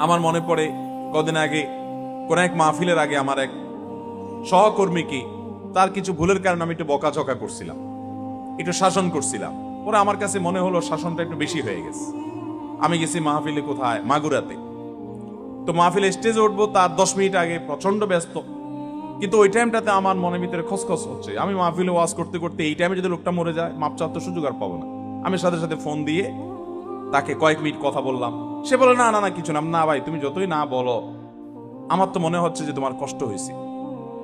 আমার মনে পড়ে কদিন আগে, কোন এক মাহফিলের আগে আমার এক সহকর্মীকে তার কিছু ভুলের কারণে আমি একটু বকাঝকা করছিলাম। একটু শাসন করছিলাম। ওরা আমার কাছে মনে হলো শাসনটা একটু বেশি হয়ে গেছে। আমি গেছি মাহফিলে কোথায়? মাগুরাতে। তো মাহফিলে স্টেজে উঠবো, তার দশ মিনিট আগে প্রচণ্ড ব্যস্ত। কিন্তু ওই টাইমটাতে আমার মনের ভিতরে খসখস হচ্ছে। আমি মাহফিলে ওয়াজ করতে করতে এই টাইমে যদি লোকটা মরে যায় মাপ তো সুযোগ আর পাবো না। আমি সাথে সাথে ফোন দিয়ে তাকে কয়েক মিনিট কথা বললাম। সে বলে, না না না, কিছু না না ভাই, তুমি যতই না বলো, আমার তো মনে হচ্ছে যে তোমার কষ্ট হয়েছে।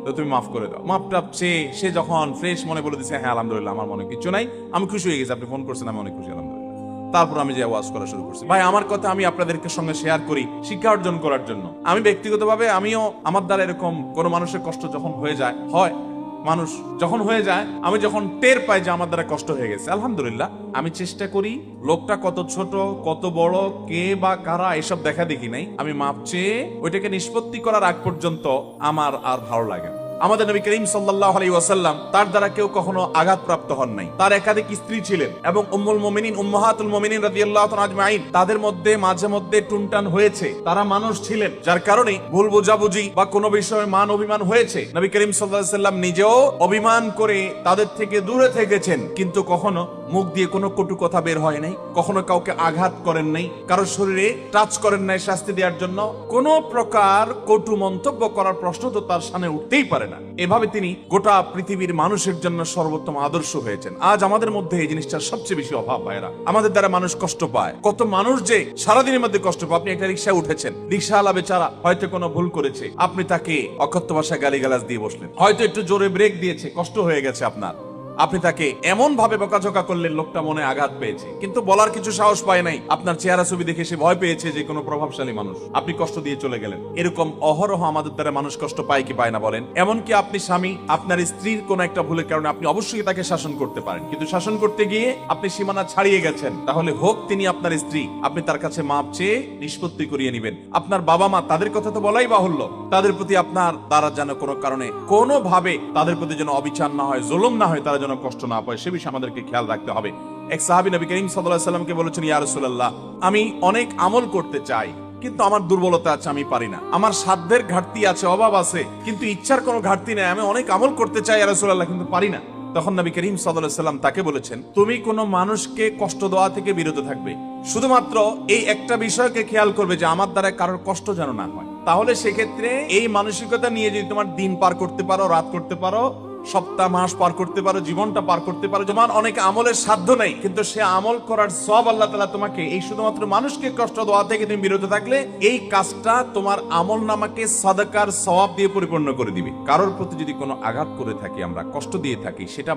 তো তুমি মাফ করে দাও। মাপ টাপ চেয়ে সে যখন ফ্রেশ মনে বলে দিচ্ছে হ্যাঁ আলহামদুলিল্লাহ, আমার মনে কিছু নাই, আমি খুশি হয়ে গেছি, আপনি ফোন করছেন, আমি অনেক খুশি, আলহামদুলিল্লাহ। তারপর আমি যে ওয়াজ করা শুরু করছি, ভাই, আমার কথা আমি আপনাদেরকে সঙ্গে শেয়ার করি, শিক্ষা অর্জন করার জন্য। আমি ব্যক্তিগতভাবে, আমিও, আমার দ্বারা এরকম কোনো মানুষের কষ্ট যখন হয়ে যায়, হয় মানুষ যখন হয়ে যায়, আমি যখন টের পাই যে আমার দ্বারা কষ্ট হয়ে গেছে, আলহামদুলিল্লাহ, আমি চেষ্টা করি লোকটা কত ছোট, কত বড়, কে বা কারা, এসব দেখা দেখি নাই আমি মাপ চেয়ে ওইটাকে নিষ্পত্তি করার আগ পর্যন্ত আমার আর ভালো লাগে না। আমাদের নবী করিম সাল্লাল্লাহু আলাইহি ওয়াসাল্লাম তার দ্বারা কেউ কখনো আঘাতপ্রাপ্ত হন নাই। তার একাধিক স্ত্রী ছিলেন এবং উম্মুল মুমিনিন, উম্মাহাতুল মুমিনিন রাদিয়াল্লাহু আজমাইন তাদের মধ্যে মাঝে মধ্যে টুনটান হয়েছে। তারা মানুষ ছিলেন, যার কারণে ভুল বোঝাবুঝি বা কোনো বিষয়ে মান অভিমান হয়েছে। নবী করিম আলাইহি সাল্লাম নিজেও অভিমান করে তাদের থেকে দূরে থেকেছেন, কিন্তু কখনো মুখ দিয়ে কোনো কটু কথা বের হয় নাই, কখনো কাউকে আঘাত করেন নাই কারও শরীরে টাচ করেন নাই শাস্তি দেওয়ার জন্য। কোনো প্রকার কটু মন্তব্য করার প্রশ্ন তো তার সামনে উঠতেই পারে। না। এভাবে তিনি গোটা পৃথিবীর মানুষের জন্য সর্বোত্তম আদর্শ হয়েছেন। আজ আমাদের মধ্যে এই জিনিসটার সবচেয়ে বেশি অভাব ভাইরা আমাদের দ্বারা মানুষ কষ্ট পায়। কত মানুষ যে সারাদিনের মধ্যে কষ্ট পায়। আপনি একটা রিক্সায় উঠেছেন। রিক্সাওয়ালা বেচারা হয়তো কোনো ভুল করেছে। আপনি তাকে অকথ্য ভাষায় গালিগালাজ দিয়ে বসলেন। হয়তো একটু জোরে ব্রেক দিয়েছে। কষ্ট হয়ে গেছে আপনার। আপনি তাকে এমন ভাবে বকাঝকা করলেন লোকটা মনে আঘাত পেয়েছে। কিন্তু বলার কিছু সাহস পায় নাই। আপনার চেহারা ছবি দেখে সে ভয় পেয়েছে যে কোনো প্রভাবশালী মানুষ। আপনি কষ্ট দিয়ে চলে গেলেন। এরকম অহরহ আমাদের দ্বারা মানুষ কষ্ট পায় কি পায় না বলেন? এমনকি আপনি স্বামী, আপনার স্ত্রীর কোন একটা ভুলের কারণে আপনি অবশ্যই তাকে শাসন করতে পারেন। কিন্তু শাসন করতে গিয়ে আপনি সীমানা ছাড়িয়ে গেছেন। তাহলে হোক তিনি আপনার স্ত্রী, আপনি তার কাছে মাপ চেয়ে নিষ্পত্তি করিয়ে নেবেন। আপনার বাবা মা তাদের কথা তো বলাই বাহুল্য। তাদের প্রতি আপনার দ্বারা যেন কোনো কারণে কোনো ভাবে তাদের প্রতি যেন অবিচার না হয়, জুলুম না হয়, তারা যেন কষ্ট না পায়, সে বিষয়ে আমাদেরকে খেয়াল রাখতে হবে। এক সাহাবী নবী করিম সাল্লাল্লাহু সাল্লামকে বলেছেন, ইয়া রাসূলুল্লাহ, আমি অনেক আমল করতে চাই, কিন্তু আমার দুর্বলতা আছে, আমি পারি না। আমার সাধ্যের ঘাটতি আছে, অভাব আছে, কিন্তু ইচ্ছার কোনো ঘাটতি নেই, আমি অনেক আমল করতে চাই, ইয়া রাসূলুল্লাহ, কিন্তু পারি না। তখন নবী করিম সাল্লাল্লাহু সাল্লাম তাকে বলেছেন, তুমি কোনো মানুষকে কষ্ট দেওয়া থেকে বিরত থাকবে। শুধুমাত্র এই একটা বিষয়কে খেয়াল করবে যে আমার দ্বারা কারোর কষ্ট যেন না হয়। তাহলে সেক্ষেত্রে এই মানসিকতা নিয়ে যদি তোমার দিন পার করতে পারো, রাত করতে পারো সপ্তাহ মাস পার করতে পারো, জীবনটা পার করতে পারো। তোমার অনেক আমলের সাধ্য নেই, কিন্তু সে আমল করার সব আল্লাহ তালা তোমাকে, এই শুধুমাত্র মানুষকে কষ্ট দেওয়া থেকে তুমি বিরত থাকলে, এই কাজটা তোমার আমল নামাকে সদাকার সবাব দিয়ে পরিপূর্ণ করে দিবে। কারোর প্রতি যদি কোনো আঘাত করে থাকি, আমরা কষ্ট দিয়ে থাকি, সেটা